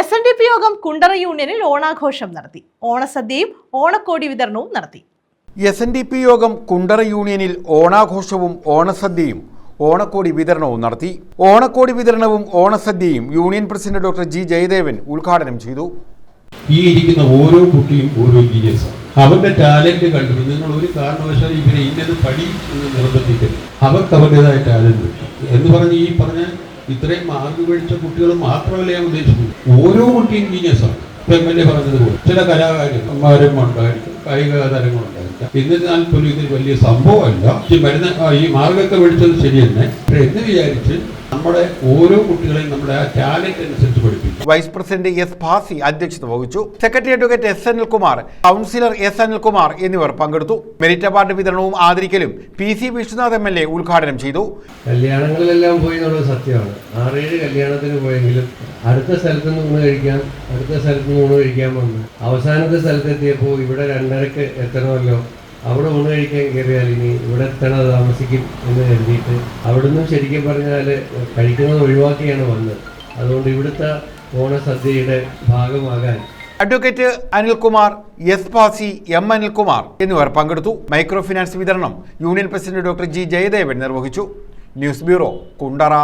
S N D P യോഗം കുണ്ടറ യൂണിയനിൽ ഓണാഘോഷം നടത്തി. ഓണസദ്യയും ഓണക്കോടി വിതരണവും നടത്തി. എസ് എൻ ഡി പി യോഗം കുണ്ടറ യൂണിയനിൽ ഓണാഘോഷവും ഓണസദ്യയും ഓണക്കോടി വിതരണവും നടത്തി. ഓണക്കോടി വിതരണവും ഓണസദ്യയും union president doctor G Jayadevan ഉദ്ഘാടനം ചെയ്തു. ഈ ഇരിക്കുന്ന ഓരോ കുട്ടിയും ഓരോ ജീനിയസാണ് അവരുടെ ടാലന്റ് കണ്ടു. നിങ്ങൾ ഒരു കാരണവശാൽ ഇവരെ ഇന്നത് പഠി എന്ന് നിർബന്ധിക്കരുത്. അവർക്ക് അവരുടേതായ ടാലന്റ് എന്ന് പറഞ്ഞ് ഈ പറഞ്ഞ ഇത്രയും മാർക്ക് മേടിച്ച കുട്ടികൾ മാത്രമല്ല ഞാൻ ഉദ്ദേശിക്കുന്നത്? ഓരോ കുട്ടിയും ജീനിയസാണ് എം എൽ എ പറഞ്ഞതുപോലെ ചില കലാകാരന്മാരും ഉണ്ടായിരിക്കും കായിക താരങ്ങളുണ്ടായിരിക്കാം എന്നിരുന്നാൽ പോലും ഇത് വലിയ സംഭവമല്ല. ഈ മരുന്ന് ഈ മാർഗമൊക്കെ മേടിച്ചത് ശരി തന്നെ. എന്ന് വിചാരിച്ച് നമ്മുടെ ഓരോ കുട്ടികളെയും നമ്മുടെ ആ ടാലന്റ് അനുസരിച്ച് പഠിപ്പിക്കും. വൈസ് പ്രസിഡന്റ് എസ് ഭാസി അധ്യക്ഷത വഹിച്ചു. Secretary advocate S Anilkumar councillor S Anilkumar എന്നിവർ പങ്കെടുത്തു. മെറിറ്റ് അവാർഡ് വിതരണവും ആദരിക്കലും P C Vishwanath M L A ഉദ്ഘാടനം ചെയ്തു. കല്യാണങ്ങളിലെല്ലാം പോയി എന്നുള്ളത് സത്യമാണ്. ആറേഴ് കല്യാണത്തിന് പോയെങ്കിലും അടുത്ത സ്ഥലത്ത് നിന്ന് ഊണ് കഴിക്കാം അടുത്ത സ്ഥലത്ത് നിന്ന് ഊണ് കഴിക്കാൻ വന്നു അവസാനത്തെ സ്ഥലത്തെത്തിയപ്പോൾ ഇവിടെ രണ്ടരക്ക് എത്തണമല്ലോ. അവിടെ ഊണ് കഴിക്കാൻ കയറിയാൽ ഇനി ഇവിടെ എത്തണ താമസിക്കും എന്ന് കരുതിയിട്ട് അവിടുന്ന് ശരിക്കും പറഞ്ഞാൽ കഴിക്കുന്നത് ഒഴിവാക്കിയാണ് വന്നത്. അതുകൊണ്ട് ഇവിടുത്തെ ഓണസദ്യയുടെ ഭാഗമാകാൻ advocate Anilkumar S Bhasi M Anilkumar എന്നിവർ പങ്കെടുത്തു. മൈക്രോ ഫിനാൻസ് വിതരണം union president doctor G Jayadevan നിർവഹിച്ചു. News bureau Kundara.